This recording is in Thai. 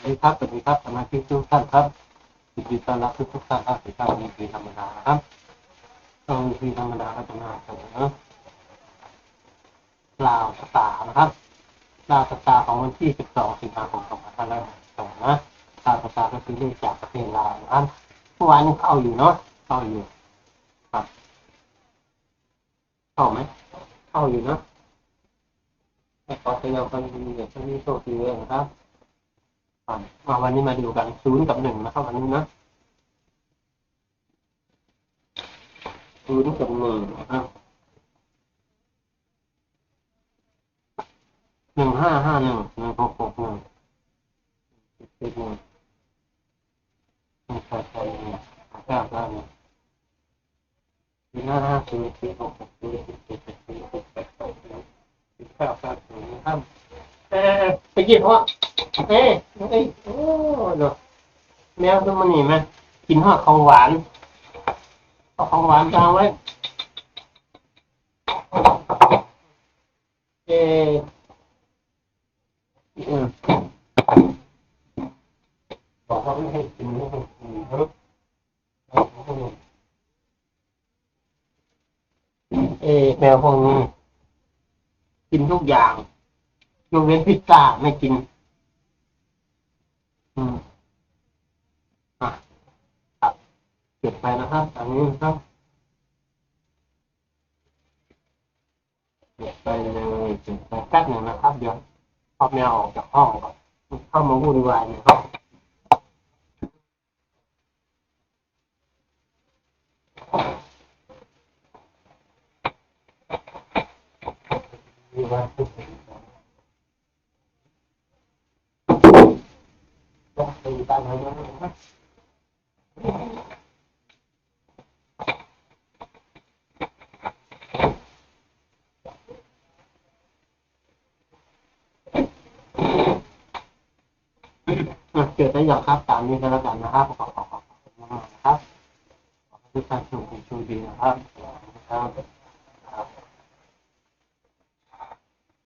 สวัสดีครับ สวัสดีครับ สมาชิกทุกท่านครับยินดีต้อนรับทุกทุกท่านครับที่เข้าในปีธรรมดาครับตรงปีธรรมดาก็จะมาเสนอลาวสตาร์นะครับลาวสตาร์ของวันที่ 12 สิงหาคม 2562นะลาวสตาร์ก็คือเลขจากประเทศลาวนะครับเมื่อวานนี้เข้าอยู่เนาะ เข้าอยู่ ครับ เข้าไหม เข้าอยู่เนาะขอแสดงความยินดีกับท่านที่โชคดีนะครับ มาวันนี้มาดูกันศูนย์กับหนึ่งนะครับวันนี้นะศูนย์กับหนึ่งนะครับหนึ่งห้าห้าหนึ่งหนึ่งหกหกหนึ่งเจ็ดหนึ่งหนึ่งแปดแปดหนึ่งเก้าเก้าหนึ่งสี่งห้าห้าสี่สี่หกหกสี่สิบเจ็ดสิบสี่สิบแปดแปดหนึ่งเก้าเก้าหนึ่งนะครับเออไปกินเพราะ เอ้ยเอ้ยโอ้เนาะแมวตัวมันนี่ไหมกินหอดของหวานเอาของหวานจางไว้เออบอกว่าไม่ให้กินไม่ให้กินเฮ้ยเออแมวพวกนี้ กินทุกอย่างยกเว้นพิซซ่าไม่กิน อืมอะครับเก็บไปนะครับอันนี้นะครับเก็บไปเลยเก็บไปแป๊บหนึ่งนะครับ เดี๋ยวพ่อแมวออกจากห้องก่อนเข้ามาวุ่นวายในห้องว่ายทุ กสิ่งต้องตีตามหาเงินนะครับอะเกิดได้อย่างครับตามนี้ก็แล้วกันนะครับขอขอขอบคุณมากนะครับขอให้ทุกท่านโชคดีโชคดีนะครับครับ